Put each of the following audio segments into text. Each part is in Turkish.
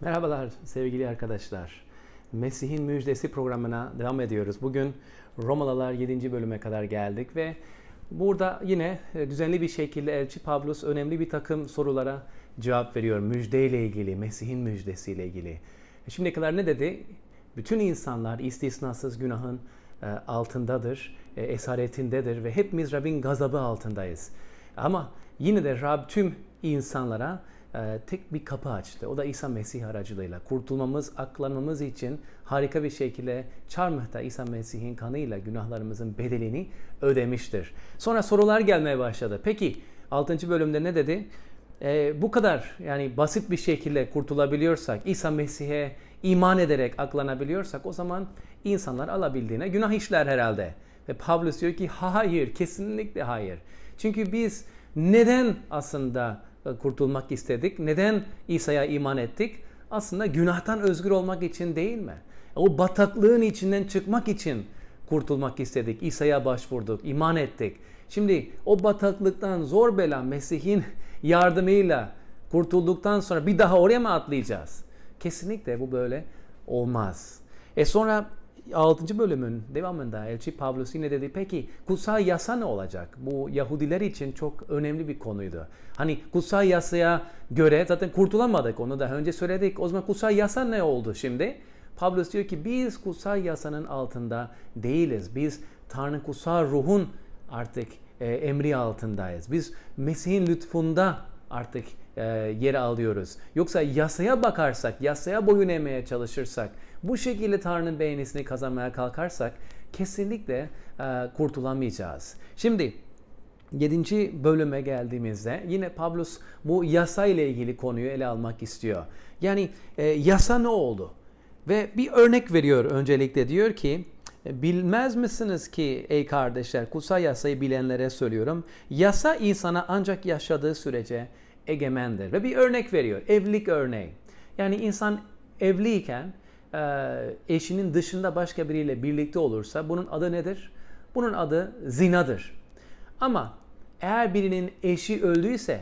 Merhabalar sevgili arkadaşlar. Mesih'in Müjdesi programına devam ediyoruz. Bugün Romalılar 7. bölüme kadar geldik ve burada yine e, düzenli bir şekilde Elçi Pavlus önemli bir takım sorulara cevap veriyor. Müjdeyle ilgili, Mesih'in müjdesiyle ilgili. E, Şimdiye kadar ne dedi? Bütün insanlar istisnasız günahın e, altındadır, esaretindedir ve hepimiz Rabbin gazabı altındayız. Ama yine de Rab tüm insanlara tek bir kapı açtı. O da İsa Mesih aracılığıyla. Kurtulmamız, aklanmamız için harika bir şekilde çarmıhta İsa Mesih'in kanıyla günahlarımızın bedelini ödemiştir. Sonra sorular gelmeye başladı. Peki 6. bölümde ne dedi? E, bu kadar yani basit bir şekilde kurtulabiliyorsak, İsa Mesih'e iman ederek aklanabiliyorsak o zaman insanlar alabildiğine günah işler herhalde. Ve Pavlus diyor ki hayır, kesinlikle hayır. Çünkü biz neden aslında kurtulmak istedik? Neden İsa'ya iman ettik? Aslında günahtan özgür olmak için değil mi? O bataklığın içinden çıkmak için kurtulmak istedik. İsa'ya başvurduk, iman ettik. Şimdi o bataklıktan zor bela Mesih'in yardımıyla kurtulduktan sonra bir daha oraya mı atlayacağız? Kesinlikle bu böyle olmaz. E sonra 6. bölümün devamında Elçi Pavlus yine dedi peki kutsal yasa ne olacak? Bu Yahudiler için çok önemli bir konuydu. Hani kutsal yasaya göre zaten kurtulamadık onu daha önce söyledik. O zaman kutsal yasa ne oldu şimdi? Pavlus diyor ki biz kutsal yasanın altında değiliz. Biz Tanrı kutsal ruhun artık e, emri altındayız. Biz Mesih'in lütfunda artık e, yer alıyoruz. Yoksa yasaya bakarsak, yasaya boyun eğmeye çalışırsak, bu şekilde Tanrı'nın beğenisini kazanmaya kalkarsak kesinlikle e, kurtulamayacağız. Şimdi 7. bölüme geldiğimizde yine Pavlus bu yasa ile ilgili konuyu ele almak istiyor. Yani e, yasa ne oldu? Ve bir örnek veriyor öncelikle diyor ki Bilmez misiniz ki ey kardeşler kutsal yasayı bilenlere söylüyorum. Yasa insana ancak yaşadığı sürece egemendir. Ve bir örnek veriyor. Evlilik örneği. Yani insan evliyken e, eşinin dışında başka biriyle birlikte olursa bunun adı nedir? Bunun adı zinadır. Ama eğer birinin eşi öldüyse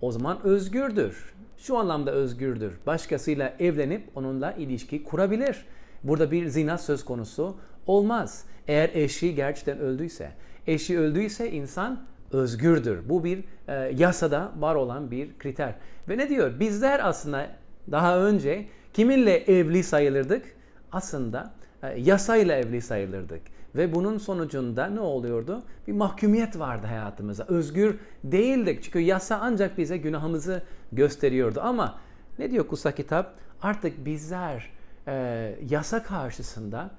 o zaman özgürdür. Şu anlamda özgürdür. Başkasıyla evlenip onunla ilişki kurabilir. Burada bir zina söz konusu olmaz. Eğer eşi gerçekten öldüyse. Eşi öldüyse insan özgürdür. Bu bir e, yasada var olan bir kriter. Ve ne diyor? Bizler aslında daha önce kiminle evli sayılırdık? Aslında e, yasayla evli sayılırdık. Ve bunun sonucunda ne oluyordu? Bir mahkumiyet vardı hayatımızda. Özgür değildik. Çünkü yasa ancak bize günahımızı gösteriyordu. Ama ne diyor kutsal kitap? Artık bizler e, yasa karşısında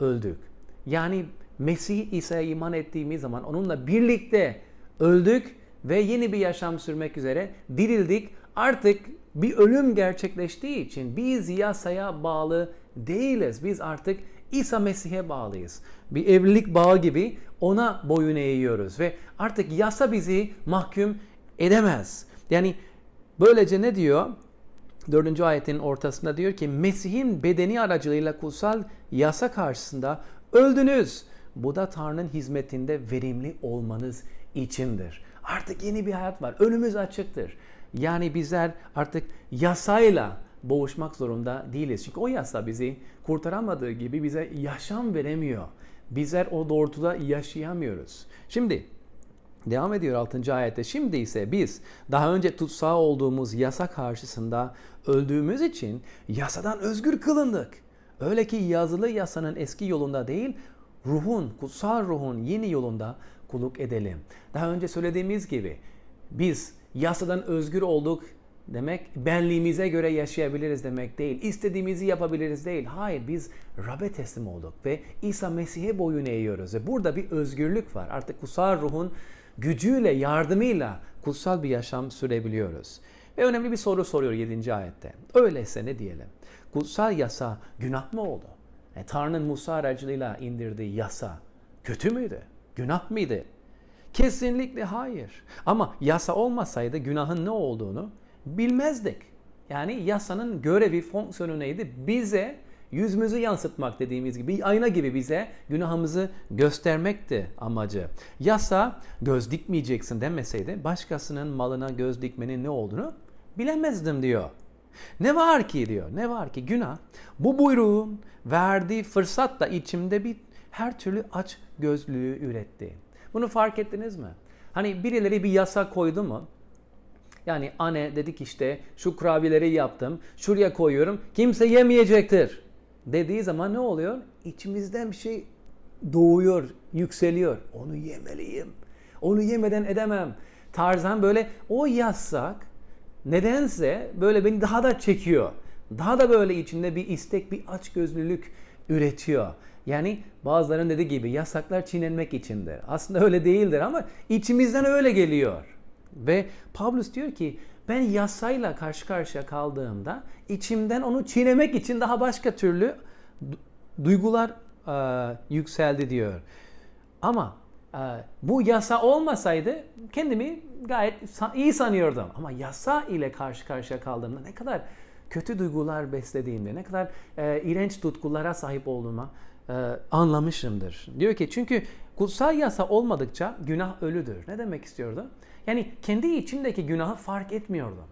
öldük. Yani Mesih İsa'ya iman ettiğimiz zaman onunla birlikte öldük ve yeni bir yaşam sürmek üzere dirildik. Artık bir ölüm gerçekleştiği için biz yasaya bağlı değiliz. Biz artık İsa Mesih'e bağlıyız. Bir evlilik bağı gibi ona boyun eğiyoruz ve artık yasa bizi mahkum edemez. Yani böylece ne diyor? Dördüncü ayetin ortasında diyor ki Mesih'in bedeni aracılığıyla kutsal yasa karşısında öldünüz. Bu da Tanrı'nın hizmetinde verimli olmanız içindir. Artık yeni bir hayat var. Önümüz açıktır. Yani bizler artık yasayla boğuşmak zorunda değiliz. Çünkü o yasa bizi kurtaramadığı gibi bize yaşam veremiyor. Bizler o doğrultuda yaşayamıyoruz. Şimdi Devam ediyor 6. ayette. Şimdi ise biz daha önce tutsağı olduğumuz yasa karşısında öldüğümüz için yasadan özgür kılındık. Öyle ki yazılı yasanın eski yolunda değil, ruhun, kutsal ruhun yeni yolunda kulluk edelim. Daha önce söylediğimiz gibi biz yasadan özgür olduk demek benliğimize göre yaşayabiliriz demek değil. İstediğimizi yapabiliriz değil. Hayır biz Rab'be teslim olduk ve İsa Mesih'e boyun eğiyoruz. Ve burada bir özgürlük var. Artık kutsal ruhun gücüyle, yardımıyla kutsal bir yaşam sürebiliyoruz. Ve önemli bir soru soruyor 7. ayette. Öyleyse ne diyelim? Kutsal yasa günah mı oldu? E, Tanrı'nın Musa aracılığıyla indirdiği yasa kötü müydü? Günah mıydı? Kesinlikle hayır. Ama yasa olmasaydı günahın ne olduğunu bilmezdik. Yani yasanın görevi, fonksiyonu neydi? Bize yüzümüzü yansıtmak dediğimiz gibi ayna gibi bize günahımızı göstermekti amacı. Yasa göz dikmeyeceksin demeseydi başkasının malına göz dikmenin ne olduğunu bilemezdim diyor. Ne var ki diyor. Ne var ki günah bu buyruğun verdiği fırsatla içimde bir her türlü aç gözlülüğü üretti. Bunu fark ettiniz mi? Hani birileri bir yasa koydu mu? Yani anne dedik işte şu kurabiyeleri yaptım, şuraya koyuyorum, kimse yemeyecektir dediği zaman ne oluyor? İçimizden bir şey doğuyor, yükseliyor. Onu yemeliyim. Onu yemeden edemem. Tarzan böyle o yasak nedense böyle beni daha da çekiyor. Daha da böyle içinde bir istek, bir açgözlülük üretiyor. Yani bazılarının dediği gibi yasaklar çiğnenmek içindir. Aslında öyle değildir ama içimizden öyle geliyor. Ve Pavlus diyor ki ben yasayla karşı karşıya kaldığımda içimden onu çiğnemek için daha başka türlü du- duygular e, yükseldi diyor. Ama e, bu yasa olmasaydı kendimi gayet iyi sanıyordum. Ama yasa ile karşı karşıya kaldığımda ne kadar kötü duygular beslediğimde, ne kadar e, iğrenç tutkulara sahip olduğuma e, anlamışımdır. Diyor ki çünkü kutsal yasa olmadıkça günah ölüdür. Ne demek istiyordu? Yani kendi içimdeki günahı fark etmiyordum.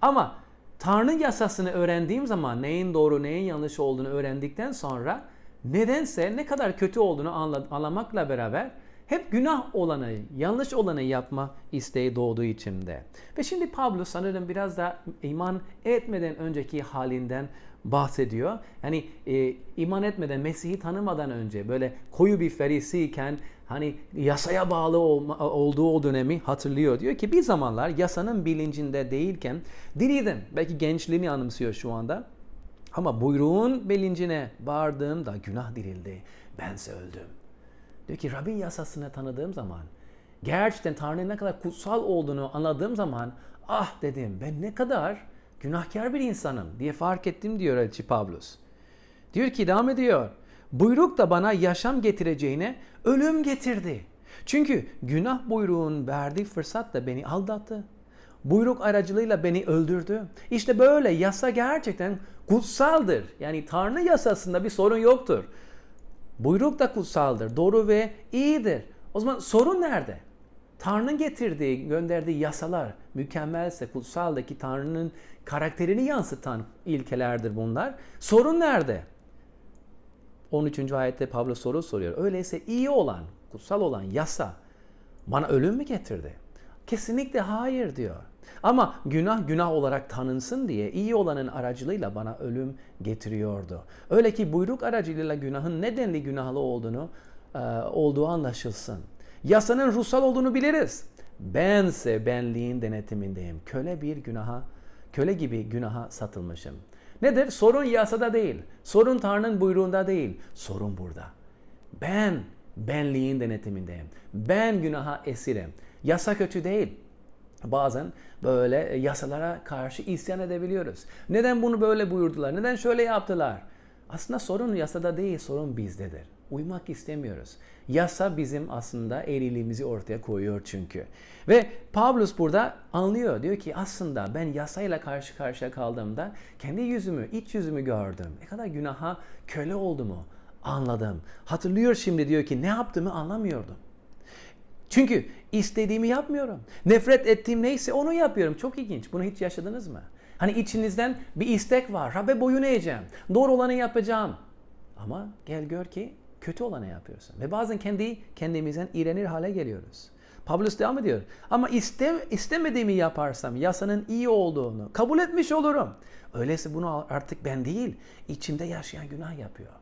Ama Tanrı yasasını öğrendiğim zaman neyin doğru neyin yanlış olduğunu öğrendikten sonra nedense ne kadar kötü olduğunu anla- anlamakla beraber hep günah olanı, yanlış olanı yapma isteği doğduğu içimde. Ve şimdi Pablo sanırım biraz da iman etmeden önceki halinden bahsediyor. Yani e, iman etmeden, Mesih'i tanımadan önce böyle koyu bir ferisiyken hani yasaya bağlı olma, olduğu o dönemi hatırlıyor. Diyor ki bir zamanlar yasanın bilincinde değilken diriydim. Belki gençliğini anımsıyor şu anda. Ama buyruğun bilincine vardığımda günah dirildi. Bense öldüm. Diyor ki Rabbin yasasını tanıdığım zaman gerçekten Tanrı'nın ne kadar kutsal olduğunu anladığım zaman ah dedim ben ne kadar günahkar bir insanım diye fark ettim diyor Elçi Pavlus. Diyor ki devam ediyor. Buyruk da bana yaşam getireceğine ölüm getirdi. Çünkü günah buyruğun verdiği fırsatla beni aldattı. Buyruk aracılığıyla beni öldürdü. İşte böyle yasa gerçekten kutsaldır. Yani Tanrı yasasında bir sorun yoktur. Buyruk da kutsaldır, doğru ve iyidir. O zaman sorun nerede? Tanrı'nın getirdiği, gönderdiği yasalar mükemmelse, kutsaldaki Tanrı'nın karakterini yansıtan ilkelerdir bunlar. Sorun nerede? 13. ayette Pablo soru soruyor. Öyleyse iyi olan, kutsal olan yasa bana ölüm mü getirdi? Kesinlikle hayır diyor. Ama günah günah olarak tanınsın diye iyi olanın aracılığıyla bana ölüm getiriyordu. Öyle ki buyruk aracılığıyla günahın nedenli günahlı olduğunu e, olduğu anlaşılsın. Yasanın ruhsal olduğunu biliriz. Bense benliğin denetimindeyim. Köle bir günaha, köle gibi günaha satılmışım. Nedir? Sorun yasada değil. Sorun Tanrı'nın buyruğunda değil. Sorun burada. Ben benliğin denetimindeyim. Ben günaha esirim. Yasa kötü değil. Bazen böyle yasalara karşı isyan edebiliyoruz. Neden bunu böyle buyurdular? Neden şöyle yaptılar? Aslında sorun yasada değil, sorun bizdedir. Uymak istemiyoruz. Yasa bizim aslında eğriliğimizi ortaya koyuyor çünkü. Ve Pavlus burada anlıyor. Diyor ki aslında ben yasayla karşı karşıya kaldığımda kendi yüzümü, iç yüzümü gördüm. Ne kadar günaha köle olduğumu anladım. Hatırlıyor şimdi diyor ki ne yaptığımı anlamıyordum. Çünkü istediğimi yapmıyorum. Nefret ettiğim neyse onu yapıyorum. Çok ilginç. Bunu hiç yaşadınız mı? Hani içinizden bir istek var. Rabbe boyun eğeceğim. Doğru olanı yapacağım. Ama gel gör ki kötü olanı yapıyorsun. Ve bazen kendi kendimizden iğrenir hale geliyoruz. Pavlus devam ediyor. Ama iste, istemediğimi yaparsam yasanın iyi olduğunu kabul etmiş olurum. Öyleyse bunu artık ben değil, içimde yaşayan günah yapıyor.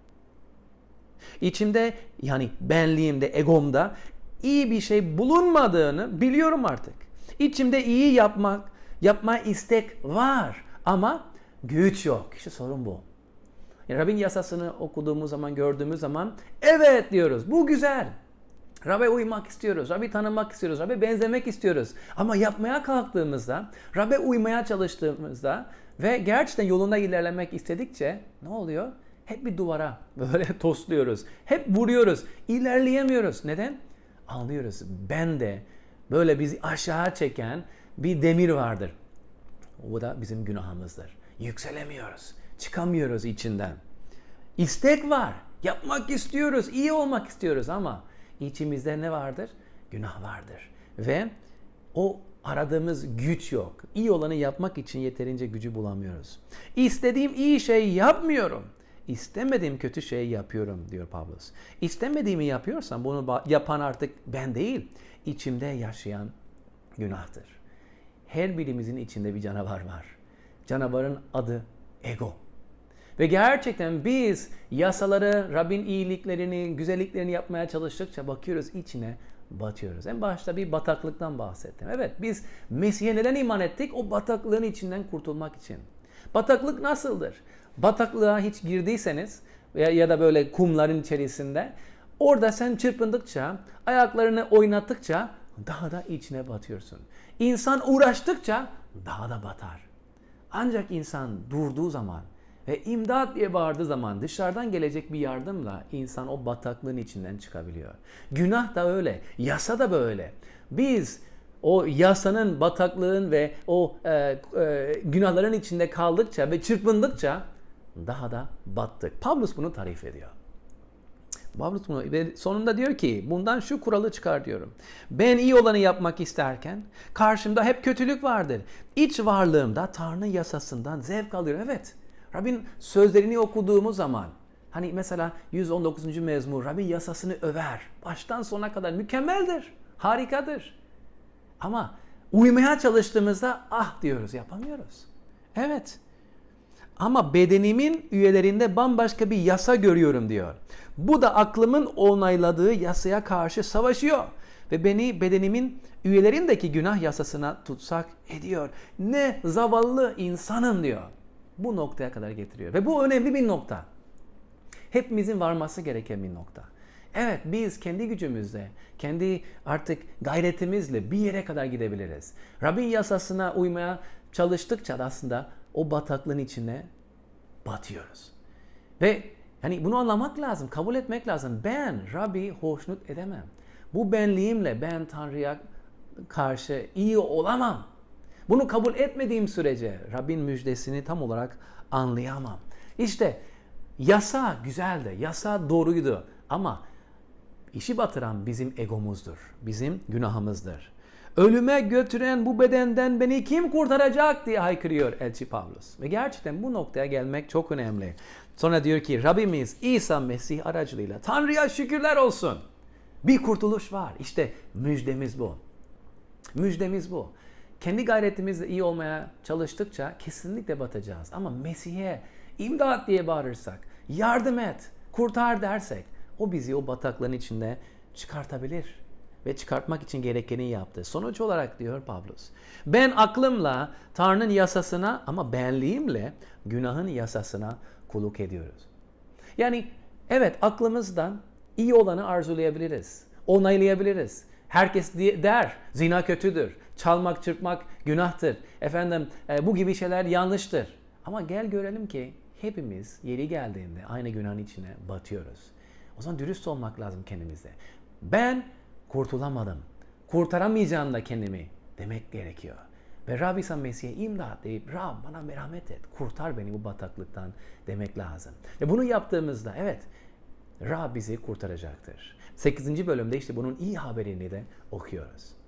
İçimde yani benliğimde, egomda iyi bir şey bulunmadığını biliyorum artık. İçimde iyi yapmak, yapma istek var ama güç yok. İşte sorun bu. Rabbin yasasını okuduğumuz zaman, gördüğümüz zaman evet diyoruz. Bu güzel. Rabbe uymak istiyoruz, Rabbi tanımak istiyoruz, Rabbe benzemek istiyoruz. Ama yapmaya kalktığımızda, Rabbe uymaya çalıştığımızda ve gerçekten yolunda ilerlemek istedikçe ne oluyor? Hep bir duvara böyle tosluyoruz. Hep vuruyoruz. İlerleyemiyoruz. Neden? Anlıyoruz. Ben de böyle bizi aşağı çeken bir demir vardır. O da bizim günahımızdır. Yükselemiyoruz. Çıkamıyoruz içinden. İstek var. Yapmak istiyoruz. iyi olmak istiyoruz ama içimizde ne vardır? Günah vardır. Ve o aradığımız güç yok. İyi olanı yapmak için yeterince gücü bulamıyoruz. İstediğim iyi şeyi yapmıyorum. İstemediğim kötü şeyi yapıyorum diyor Pavlus. İstemediğimi yapıyorsam bunu yapan artık ben değil, içimde yaşayan günahtır. Her birimizin içinde bir canavar var. Canavarın adı ego. Ve gerçekten biz yasaları, Rabbin iyiliklerini, güzelliklerini yapmaya çalıştıkça bakıyoruz içine batıyoruz. En başta bir bataklıktan bahsettim. Evet biz Mesih'e neden iman ettik? O bataklığın içinden kurtulmak için. Bataklık nasıldır? Bataklığa hiç girdiyseniz veya ya da böyle kumların içerisinde orada sen çırpındıkça, ayaklarını oynattıkça daha da içine batıyorsun. İnsan uğraştıkça daha da batar. Ancak insan durduğu zaman ve imdat diye bağırdığı zaman dışarıdan gelecek bir yardımla insan o bataklığın içinden çıkabiliyor. Günah da öyle, yasa da böyle. Biz o yasanın, bataklığın ve o e, e, günahların içinde kaldıkça ve çırpındıkça daha da battık. Pavlus bunu tarif ediyor. Pavlus bunu ve sonunda diyor ki bundan şu kuralı çıkar diyorum. Ben iyi olanı yapmak isterken karşımda hep kötülük vardır. İç varlığımda Tanrı yasasından zevk alıyorum. Evet. Rabbin sözlerini okuduğumuz zaman hani mesela 119. mezmur Rabbin yasasını över. Baştan sona kadar mükemmeldir. Harikadır. Ama uymaya çalıştığımızda ah diyoruz yapamıyoruz. Evet. Ama bedenimin üyelerinde bambaşka bir yasa görüyorum diyor. Bu da aklımın onayladığı yasaya karşı savaşıyor. Ve beni bedenimin üyelerindeki günah yasasına tutsak ediyor. Ne zavallı insanım diyor. Bu noktaya kadar getiriyor. Ve bu önemli bir nokta. Hepimizin varması gereken bir nokta. Evet biz kendi gücümüzle, kendi artık gayretimizle bir yere kadar gidebiliriz. Rabbin yasasına uymaya çalıştıkça da aslında o bataklığın içine batıyoruz. Ve hani bunu anlamak lazım, kabul etmek lazım. Ben Rabbi hoşnut edemem. Bu benliğimle ben Tanrı'ya karşı iyi olamam. Bunu kabul etmediğim sürece Rabbin müjdesini tam olarak anlayamam. İşte yasa güzeldi, yasa doğruydu ama işi batıran bizim egomuzdur, bizim günahımızdır. Ölüme götüren bu bedenden beni kim kurtaracak diye haykırıyor Elçi Pavlus. Ve gerçekten bu noktaya gelmek çok önemli. Sonra diyor ki Rabbimiz İsa Mesih aracılığıyla Tanrı'ya şükürler olsun. Bir kurtuluş var. İşte müjdemiz bu. Müjdemiz bu. Kendi gayretimizle iyi olmaya çalıştıkça kesinlikle batacağız. Ama Mesih'e imdat diye bağırırsak, yardım et, kurtar dersek o bizi o bataklığın içinde çıkartabilir ve çıkartmak için gerekeni yaptı. Sonuç olarak diyor Pavlus. Ben aklımla Tanrı'nın yasasına ama benliğimle günahın yasasına kuluk ediyoruz. Yani evet aklımızdan iyi olanı arzulayabiliriz. Onaylayabiliriz. Herkes der zina kötüdür. Çalmak, çırpmak günahtır. Efendim e, bu gibi şeyler yanlıştır. Ama gel görelim ki hepimiz yeri geldiğinde aynı günahın içine batıyoruz. O zaman dürüst olmak lazım kendimize. Ben kurtulamadım. Kurtaramayacağım da kendimi demek gerekiyor. Ve Rab İsa Mesih'e imdat deyip Rab bana merhamet et, kurtar beni bu bataklıktan demek lazım. Ve bunu yaptığımızda evet Rab bizi kurtaracaktır. 8. bölümde işte bunun iyi haberini de okuyoruz.